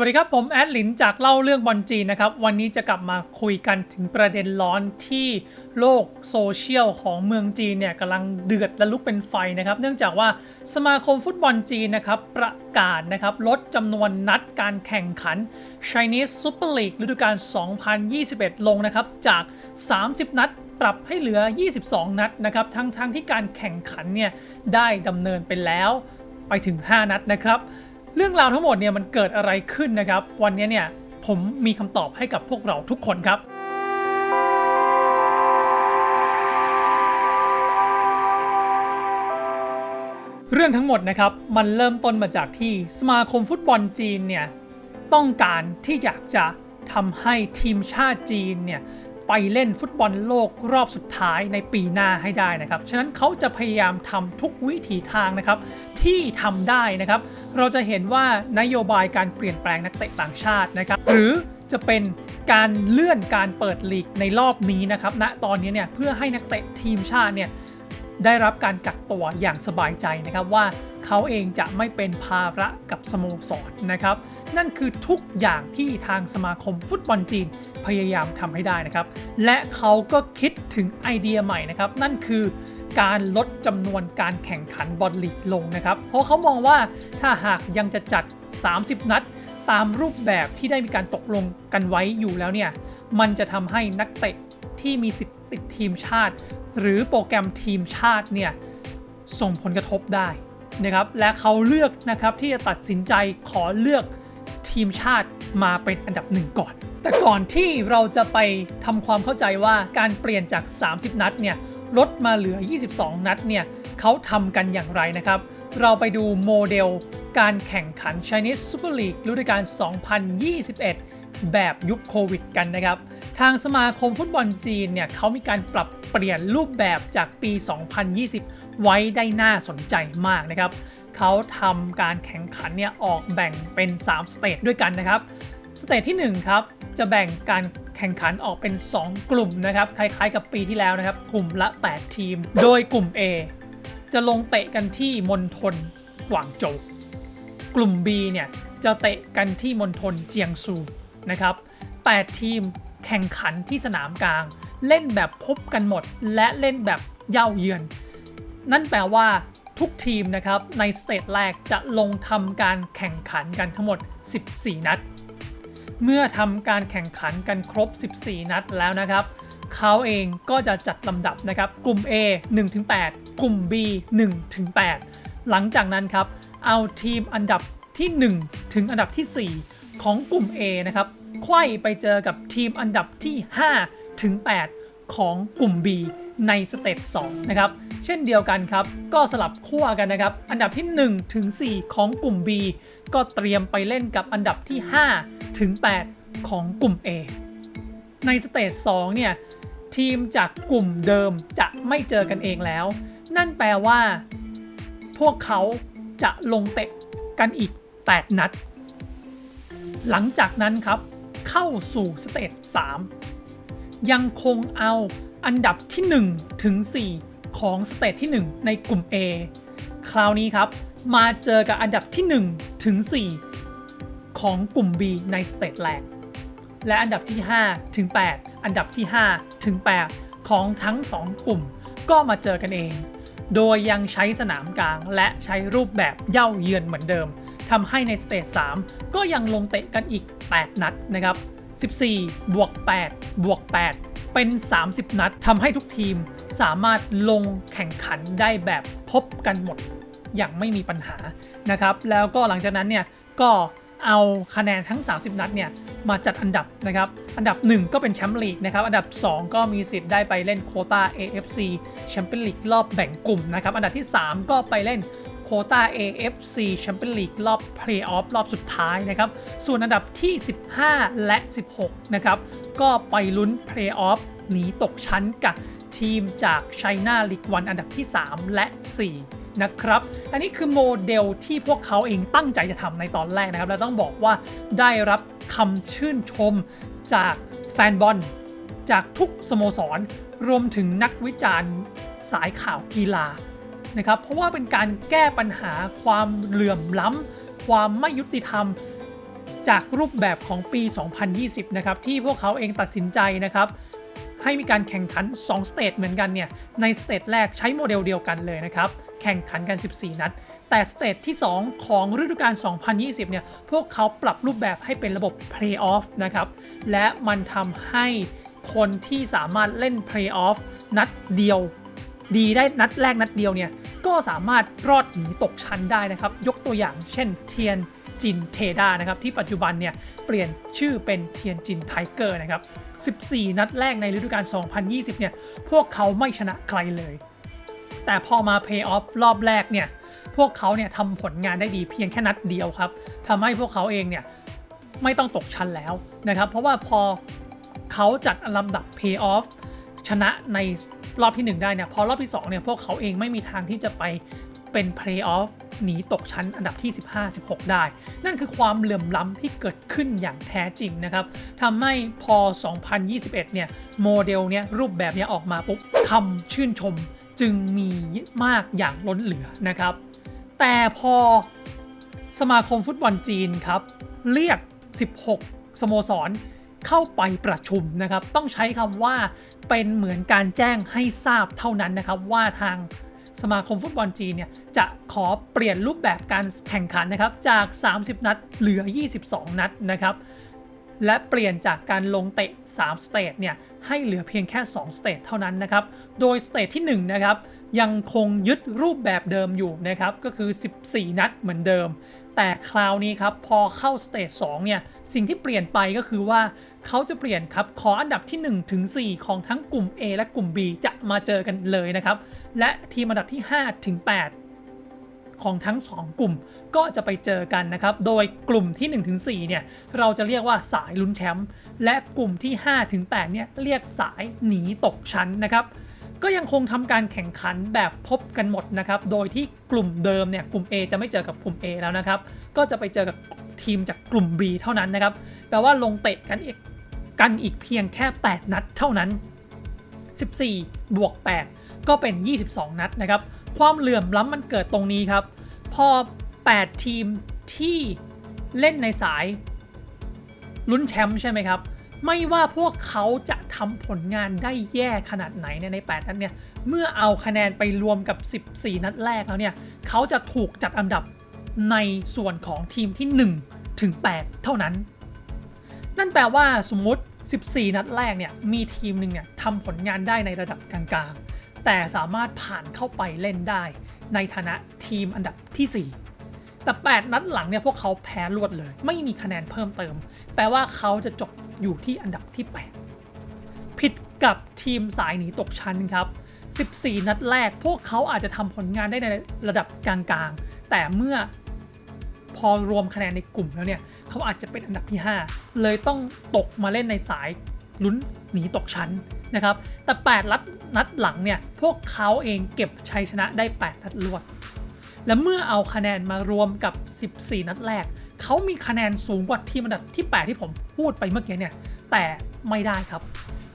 วัสดีครับ ผมแอดลินจากเล่าเรื่องบอลจีนนะครับ วันนี้จะกลับมาคุยกันถึงประเด็นร้อนที่โลกโซเชียลของเมืองจีนเนี่ยกำลังเดือดและลุกเป็นไฟนะครับ เนื่องจากว่าสมาคมฟุตบอลจีนนะครับประกาศนะครับลดจำนวนนัดการแข่งขัน Chinese Super League ฤดูกาล 2021 ลงนะครับจาก 30 นัดปรับให้เหลือ 22 นัดนะครับทั้งๆทที่การแข่งขันเนี่ยได้ดำเนินไปแล้วไปถึง 5 นัดนะครับ เรื่องราวทั้งหมดเนี่ยมันเกิดอะไรขึ้นนะครับ วันนี้เนี่ยผมมีคำตอบให้กับพวกเราทุกคนครับ เรื่องทั้งหมดนะครับมันเริ่มต้นมาจากที่สมาคมฟุตบอลจีนเนี่ยต้องการที่อยากจะทำให้ทีมชาติจีนเนี่ย ไปเล่นฟุตบอลโลกรอบสุดท้ายในปีหน้าให้ได้นะครับ ฉะนั้นเขาจะพยายามทำทุกวิถีทางนะครับที่ทำได้นะครับ เราจะเห็นว่านโยบายการเปลี่ยนแปลงนักเตะต่างชาตินะครับหรือจะเป็นการเลื่อนการเปิดลีกในรอบนี้นะครับณตอนนี้เนี่ยเพื่อให้นักเตะทีมชาติเนี่ยได้รับการกักตัวอย่างสบายใจนะครับว่า เขาเองจะไม่เป็นภาระกับสโมสรนะครับ นั่นคือทุกอย่างที่ทางสมาคมฟุตบอลจีนพยายามทำให้ได้นะครับ และเขาก็คิดถึงไอเดียใหม่นะครับ นั่นคือการลดจำนวนการแข่งขันบอลลีกลงนะครับ เพราะเขามองว่าถ้าหากยังจะจัด 30 นัด ตามรูปแบบที่ได้มีการตกลงกันไว้อยู่แล้วเนี่ย มันจะทำให้นักเตะที่มีสิทธิ์ติดทีมชาติ หรือโปรแกรมทีมชาติเนี่ยส่งผลกระทบได้ นะครับและเขาเลือกนะครับที่จะตัดสินใจขอเลือกทีมชาติมาเป็นอันดับหนึ่งก่อน แต่ก่อนที่เราจะไปทำความเข้าใจว่าการเปลี่ยนจาก 30 นัดเนี่ยลดมาเหลือ 22 นัดเนี่ยเขาทำกันอย่างไรนะครับ เราไปดูโมเดลการแข่งขัน Chinese Super League ฤดูกาล2021 แบบยุคโควิดกันนะครับ ทางสมาคมฟุตบอลจีนเนี่ยเขามีการปรับเปลี่ยนรูปแบบจากปี 2020 ไว้ได้น่าสนใจมากนะครับ เขาทำการแข่งขันเนี่ยออกแบ่งเป็น 3 สเตจด้วยกันนะครับ สเตจที่1ครับจะแบ่งการแข่งขันออกเป็น 2 กลุ่มนะครับ คล้ายๆกับปีที่แล้วนะครับ กลุ่มละ 8 ทีม โดยกลุ่ม A จะลงเตะกันที่มณฑลกวางโจวกลุ่ม B เนี่ยจะเตะกันที่มณฑลเจียงซู นะครับ 8 ทีมแข่งขันที่สนามกลาง เล่นแบบพบกันหมด และเล่นแบบเย่าเยือน นั่นแปลว่าทุกทีมนะครับในสเตจแรกจะลงทำการแข่งขันกันทั้งหมด 14 นัด เมื่อทำการแข่งขันกันครบ 14 นัดแล้วนะครับ เขาเองก็จะจัดลำดับนะครับกลุ่ม A 1-8 กลุ่ม B 1-8 หลังจากนั้นครับเอาทีมอันดับที่ 1 ถึงอันดับที่ 4 ของกลุ่ม A นะครับ ไขว้ไปเจอกับทีมอันดับที่ 5 ถึง 8 ของกลุ่ม B ในสเตจ2นะครับ เช่นเดียวกันครับ ก็สลับขั้วกันนะครับ อันดับที่1ถึง4ของกลุ่ม B ก็เตรียมไปเล่นกับอันดับที่5ถึง8ของกลุ่ม A ในสเตจ2เนี่ย ทีมจากกลุ่มเดิมจะไม่เจอกันเองแล้ว นั่นแปลว่า พวกเขาจะลงเตะกันอีก 8 นัด หลังจากนั้นครับ เข้าสู่สเตจ3 ยังคงเอาอันดับที่ 1 ถึง 4 ของสเตจที่ 1 ในกลุ่ม A คราวนี้ครับ มาเจอกับอันดับที่ 1 ถึง 4 ของกลุ่ม B ในสเตจแรก และอันดับที่ 5 ถึง 8 อันดับที่ 5 ถึง 8 ของทั้ง 2 กลุ่ม ก็มาเจอกันเอง โดยยังใช้สนามกลางและใช้รูปแบบเย่าเยือนเหมือนเดิม ทำให้ในสเตจ3ก็ยังลงเตะกันอีก 8 นัดนะครับ 14 บวก 8 บวก 8 เป็น 30 นัดทำให้ทุกทีมสามารถลงแข่งขันได้แบบพบกันหมดอย่างไม่มีปัญหานะครับ แล้วก็หลังจากนั้นเนี่ยก็เอาคะแนนทั้ง 30 นัดเนี่ยมาจัดอันดับนะครับ อันดับ 1 ก็เป็นแชมป์ลีกนะครับ อันดับ 2 ก็มีสิทธิ์ได้ไปเล่นโคตา AFC แชมเปี้ยนลีกรอบแบ่งกลุ่มนะครับ อันดับที่ 3 ก็ไปเล่น โควตา AFC แชมเปี้ยนลีกรอบเพลย์ออฟรอบสุดท้ายนะครับ ส่วนอันดับที่ 15 และ 16 นะครับ ก็ไปลุ้นเพลย์ออฟหนีตกชั้นกับทีมจากไชน่าลีกวันอันดับที่ 3 และ 4นะครับ อันนี้คือโมเดลที่พวกเขาเองตั้งใจจะทำในตอนแรกนะครับ และต้องบอกว่าได้รับคำชื่นชมจากแฟนบอล จากทุกสโมสร รวมถึงนักวิจารณ์สายข่าวกีฬา นะครับเพราะว่าเป็นการแก้ปัญหาความเหลื่อมล้ำความไม่ยุติธรรม จากรูปแบบของปี 2020 นะครับที่พวกเขาเองตัดสินใจนะครับให้มีการแข่งขัน 2 สเตจเหมือนกันเนี่ย ในสเตจแรกใช้โมเดลเดียวกันเลยนะครับ แข่งขันกัน 14 นัด แต่สเตจที่ 2 ของฤดูกาล 2020 เนี่ย พวกเขาปรับรูปแบบให้เป็นระบบ Playoff นะครับ และมันทำให้คนที่สามารถเล่น Playoff นัดเดียว ดีได้นัดแรกนัดเดียวเนี่ย ก็สามารถรอดหนีตกชั้นได้นะครับ ยกตัวอย่างเช่นเทียนจินเทดานะครับที่ปัจจุบันเนี่ยเปลี่ยนชื่อเป็นเทียนจินไทเกอร์นะครับ 14 นัดแรกในฤดูกาล 2020 เนี่ยพวกเขาไม่ชนะใครเลย แต่พอมาเพย์ออฟรอบแรกเนี่ยพวกเขาเนี่ยทำผลงานได้ดีเพียงแค่นัดเดียวครับทำให้พวกเขาเองเนี่ยไม่ต้องตกชั้นแล้วนะครับ เพราะว่าพอเขาจัดลำดับ Pay Off ชนะใน รอบที่ 1 ได้เนี่ยพอรอบที่2เนี่ยพวกเขาเองไม่มีทางที่จะไปเป็น Play Off หนีตกชั้นอันดับที่ 15-16 ได้ นั่นคือความเหลื่อมล้ำที่เกิดขึ้นอย่างแท้จริงนะครับทำให้พอ 2021 เนี่ยโมเดลเนี่ยรูปแบบเนี้ยออกมาปุ๊บคำชื่นชมจึงมีมากอย่างล้นเหลือนะครับ แต่พอสมาคมฟุตบอลจีนครับ เรียก 16 สโมสร เข้าไปประชุมนะครับ ต้องใช้คำว่าเป็นเหมือนการแจ้งให้ทราบเท่านั้นนะครับ ว่าทางสมาคมฟุตบอลจีนเนี่ยจะขอเปลี่ยนรูปแบบการแข่งขันนะครับ จาก 30 นัดเหลือ 22 นัดนะครับ และเปลี่ยนจากการลงเตะ 3 สเตจเนี่ยให้เหลือเพียงแค่ 2 สเตจเท่านั้นนะครับ โดยสเตจที่1นะครับ ยังคงยึดรูปแบบเดิมอยู่นะครับ ก็คือ 14 นัดเหมือนเดิม แต่คราวนี้ครับ พอเข้าสเตจ2เนี่ย สิ่งที่เปลี่ยนไปก็คือว่าเขาจะเปลี่ยนครับ ขออันดับที่1ถึง4ของทั้งกลุ่ม A และกลุ่ม B จะมาเจอกันเลยนะครับ และทีมอันดับที่5ถึง8ของทั้ง 2 กลุ่มก็จะไปเจอกันนะครับ โดยกลุ่มที่ 1-4 เนี่ย เราจะเรียกว่าสายลุ้นแชมป์ และกลุ่มที่ 5-8 เนี่ย เรียกสายหนีตกชั้นนะครับ ก็ยังคงทำการแข่งขันแบบพบกันหมดนะครับ โดยที่กลุ่มเดิมเนี่ยกลุ่ม A จะไม่เจอกับกลุ่ม A แล้วนะครับ ก็จะไปเจอกับทีมจากกลุ่ม B เท่านั้นนะครับ แปลว่าลงเตะกันอีกกันอีกเพียงแค่ 8 นัดเท่านั้น 14 บวก 8 ก็เป็น 22 นัดนะครับ ความเหลื่อมล้ำมันเกิดตรงนี้ครับ พอ 8 ทีมที่เล่นในสายลุ้นแชมป์ใช่ไหมครับ ไม่ว่าพวกเขาจะทำผลงานได้แย่ขนาดไหนเนี่ยใน 8 นัดเนี่ย เมื่อเอาคะแนนไปรวมกับ 14 นัดแรกแล้วเนี่ย เขาจะถูกจัดอันดับในส่วนของทีมที่ 1 ถึง 8 เท่านั้น นั่นแปลว่าสมมติ 14 นัดแรกเนี่ย มีทีมหนึ่งเนี่ยทำผลงานได้ในระดับกลางๆ แต่สามารถผ่านเข้าไปเล่นได้ ในฐานะทีมอันดับที่ 4 แต่ 8 นัดหลังเนี่ยพวกเขาแพ้รวดเลย ไม่มีคะแนนเพิ่มเติม แปลว่าเขาจะจบอยู่ที่อันดับที่ 8 ผิดกับทีมสายหนีตกชั้นครับ 14 นัดแรกพวกเขาอาจจะทำผลงานได้ในระดับกลางๆ แต่เมื่อพอรวมคะแนนในกลุ่มแล้วเนี่ยเขาอาจจะเป็นอันดับที่ 5 เลยต้องตกมาเล่นในสายลุ้นหนีตกชั้นนะครับ แต่ 8 นัดนัดหลังเนี่ยพวกเขาเองเก็บชัยชนะได้ 8 นัดรวด และเมื่อเอาคะแนนมารวมกับ 14 นัดแรก เขามีคะแนนสูงกว่าทีมอันดับที่ 8 ที่ผมพูดไปเมื่อกี้เนี่ย แต่ไม่ได้ครับ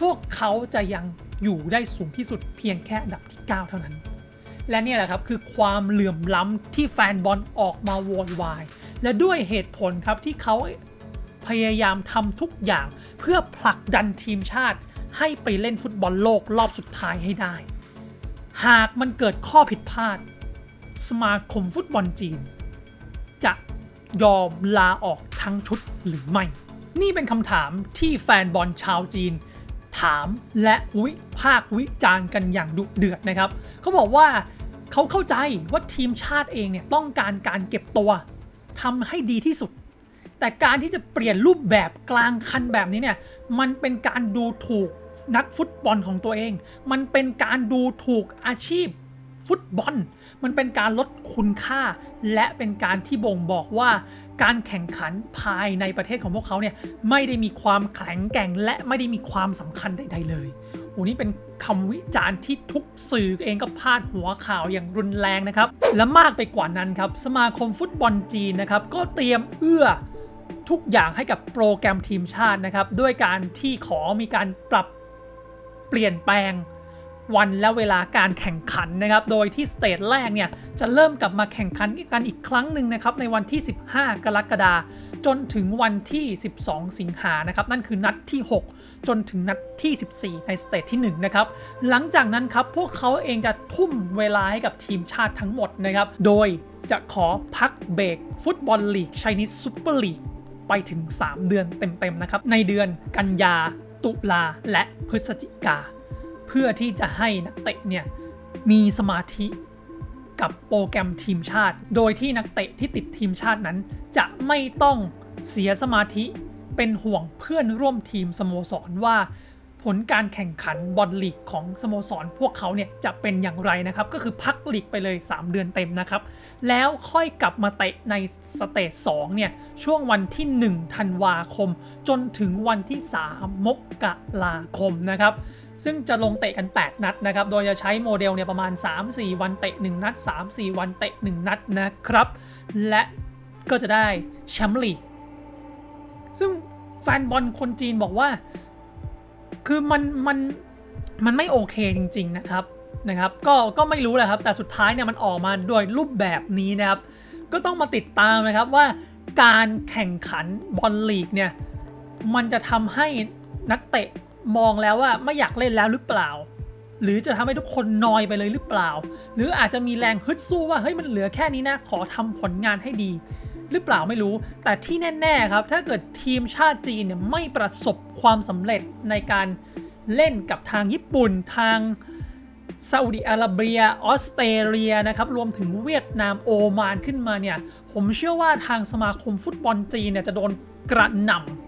พวกเขาจะยังอยู่ได้สูงที่สุดเพียงแค่อันดับที่ 9 เท่านั้น และนี่แหละครับคือความเหลื่อมล้ำที่แฟนบอลออกมาโวยวาย และด้วยเหตุผลครับที่เขาพยายามทำทุกอย่างเพื่อผลักดันทีมชาติให้ไปเล่นฟุตบอลโลกรอบสุดท้ายให้ได้ หากมันเกิดข้อผิดพลาด สมาคมฟุตบอลจีน จะยอมลาออกทั้งชุดหรือไม่ นี่เป็นคำถามที่แฟนบอลชาวจีน ถามและวิพากวิจารณ์กันอย่างดุเดือดนะครับ เขาบอกว่าเขาเข้าใจว่าทีมชาติเองเนี่ยต้องการการเก็บตัวทำให้ดีที่สุด แต่การที่จะเปลี่ยนรูปแบบกลางคันแบบนี้เนี่ยมันเป็นการดูถูกนักฟุตบอลของตัวเอง มันเป็นการดูถูกอาชีพ ฟุตบอล มันเป็นการลดคุณค่า และเป็นการที่บ่งบอกว่า การแข่งขันภายในประเทศของพวกเขาเนี่ยไม่ได้มีความแข็งแกร่ง และไม่ได้มีความสำคัญใด ๆ เลยโอ้นี่เป็นคำวิจารณ์ที่ทุกสื่อเองก็พาดหัวข่าวอย่างรุนแรงนะครับ และมากไปกว่านั้นครับสมาคมฟุตบอลจีนนะครับก็เตรียมเอื้อทุกอย่างให้กับโปรแกรมทีมชาตินะครับ ด้วยการที่ขอมีการปรับเปลี่ยนแปลง วันและเวลาการแข่งขันนะครับ โดยที่สเตจแรกเนี่ยจะเริ่มกลับมาแข่งขันกันอีกครั้งหนึ่งนะครับในวันที่ 15 กรกฎาคมจนถึงวันที่ 12 สิงหานะครับนั่นคือนัดที่ 6 จนถึงนัดที่ 14 ในสเตจที่ 1 นะครับ หลังจากนั้นครับพวกเขาเองจะทุ่มเวลาให้กับทีมชาติทั้งหมดนะครับ โดยจะขอพักเบรกฟุตบอลลีกชนิสซูเปอร์ลีกไปถึง 3 เดือนเต็มๆนะครับในเดือนกันยา ตุลาและพฤศจิกา เพื่อที่จะให้นักเตะเนี่ยมีสมาธิกับโปรแกรมทีมชาติ โดยที่นักเตะที่ติดทีมชาตินั้น จะไม่ต้องเสียสมาธิเป็นห่วงเพื่อนร่วมทีมสโมสรว่า ผลการแข่งขันบอลลีกของสโมสรพวกเขาเนี่ยจะเป็นอย่างไรนะครับ ก็คือพักลีกไปเลย 3 เดือนเต็มนะครับ แล้วค่อยกลับมาเตะในสเตจ2เนี่ยช่วงวันที่ 1 ธันวาคม จนถึงวันที่ 3 มกราคมนะครับ ซึ่งจะลงเตะกัน 8 นัดนะครับ โดยจะใช้โมเดลเนี่ยประมาณ 3-4 วันเตะ 1 นัด 3-4 วันเตะ 1 นัดนะครับ และก็จะได้แชมป์ลีก ซึ่งแฟนบอลคนจีนบอกว่า คือมันมันมันไม่โอเคจริง ๆ นะครับนะครับ ก็ก็ไม่รู้แหละครับ แต่สุดท้ายเนี่ยมันออกมาโดยรูปแบบนี้นะครับ ก็ต้องมาติดตามนะครับว่าการแข่งขันบอลลีกเนี่ย มันจะทำให้นักเตะ มองแล้วว่าไม่อยากเล่นแล้วหรือเปล่า หรือจะทำให้ทุกคนนอยไปเลยหรือเปล่า หรืออาจจะมีแรงฮึดสู้ว่าเฮ้ยมันเหลือแค่นี้นะขอทำผลงานให้ดี หรือเปล่าไม่รู้ แต่ที่แน่ๆครับ ถ้าเกิดทีมชาติจีนเนี่ยไม่ประสบความสำเร็จในการเล่นกับทางญี่ปุ่นทางซาอุดิอาระเบียออสเตรเลียนะครับรวมถึงเวียดนามโอมานขึ้นมาเนี่ย ผมเชื่อว่าทางสมาคมฟุตบอลจีนเนี่ยจะโดนกระหน่ำ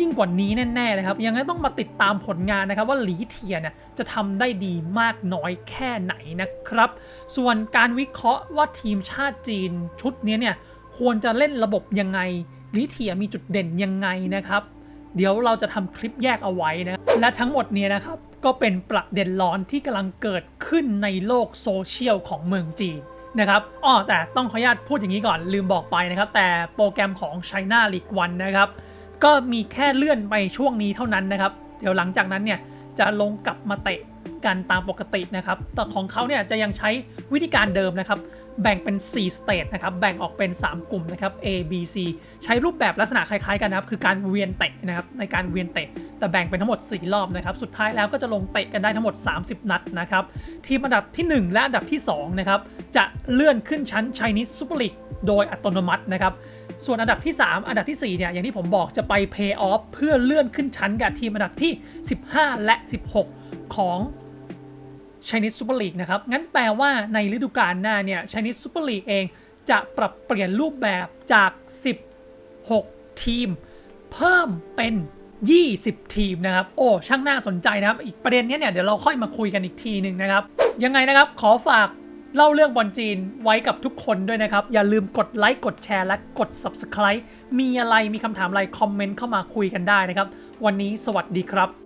ยิ่งกว่านี้แน่ๆนะครับ ยังไงต้องมาติดตามผลงานนะครับว่าหลีเทียเนี่ยจะทำได้ดีมากน้อยแค่ไหนนะครับ ส่วนการวิเคราะห์ว่าทีมชาติจีนชุดนี้เนี่ยควรจะเล่นระบบยังไงลิเทียมีจุดเด่นยังไงนะครับ เดี๋ยวเราจะทำคลิปแยกเอาไว้นะ และทั้งหมดนี้นะครับก็เป็นประเด็นร้อนที่กำลังเกิดขึ้นในโลกโซเชียลของเมืองจีนนะครับอ้อแต่ต้องขออนุญาตพูดอย่างนี้ก่อนลืมบอกไปนะครับ แต่โปรแกรมของ China League One นะครับ ก็มีแค่เลื่อนไปช่วงนี้เท่านั้นนะครับ เดี๋ยวหลังจากนั้นเนี่ยจะลงกลับมาเตะกันตามปกตินะครับ แต่ของเขาเนี่ยจะยังใช้วิธีการเดิมนะครับ แบ่งเป็น 4 สเตจนะครับ แบ่งออกเป็น 3 กลุ่มนะครับ A B C ใช้รูปแบบลักษณะคล้ายๆกันนะครับ คือการเวียนเตะนะครับ ในการเวียนเตะ แต่แบ่งเป็นทั้งหมด 4 รอบนะครับ สุดท้ายแล้วก็จะลงเตะกันได้ทั้งหมด 30 นัดนะครับ ทีมอันดับที่ 1 และอันดับที่ 2 นะครับ จะเลื่อนขึ้นชั้น Chinese Super League โดยอัตโนมัตินะครับ ส่วนอันดับที่ 3 อันดับที่ 4 เนี่ย อย่างที่ผมบอกจะไป Pay Off เพื่อเลื่อนขึ้นชั้นกับทีมอันดับที่ 15 และ 16 ของ Chinese Super League นะครับ งั้นแปลว่าในฤดูกาลหน้าเนี่ย Chinese Super League เองจะปรับเปลี่ยนรูปแบบจาก 16 ทีม เพิ่มเป็น 20 ทีมนะครับ โอ้ ช่างน่าสนใจนะครับ อีกประเด็นนี้เนี่ย เดี๋ยวเราค่อยมาคุยกันอีกทีหนึ่งนะครับ ยังไงนะครับ ขอฝากเล่าเรื่องบอลจีนไว้กับทุกคนด้วยนะครับ อย่าลืมกดไลค์ กดแชร์ และกด Subscribe มีอะไร มีคำถามอะไร คอมเมนต์เข้ามาคุยกันได้นะครับ วันนี้สวัสดีครับ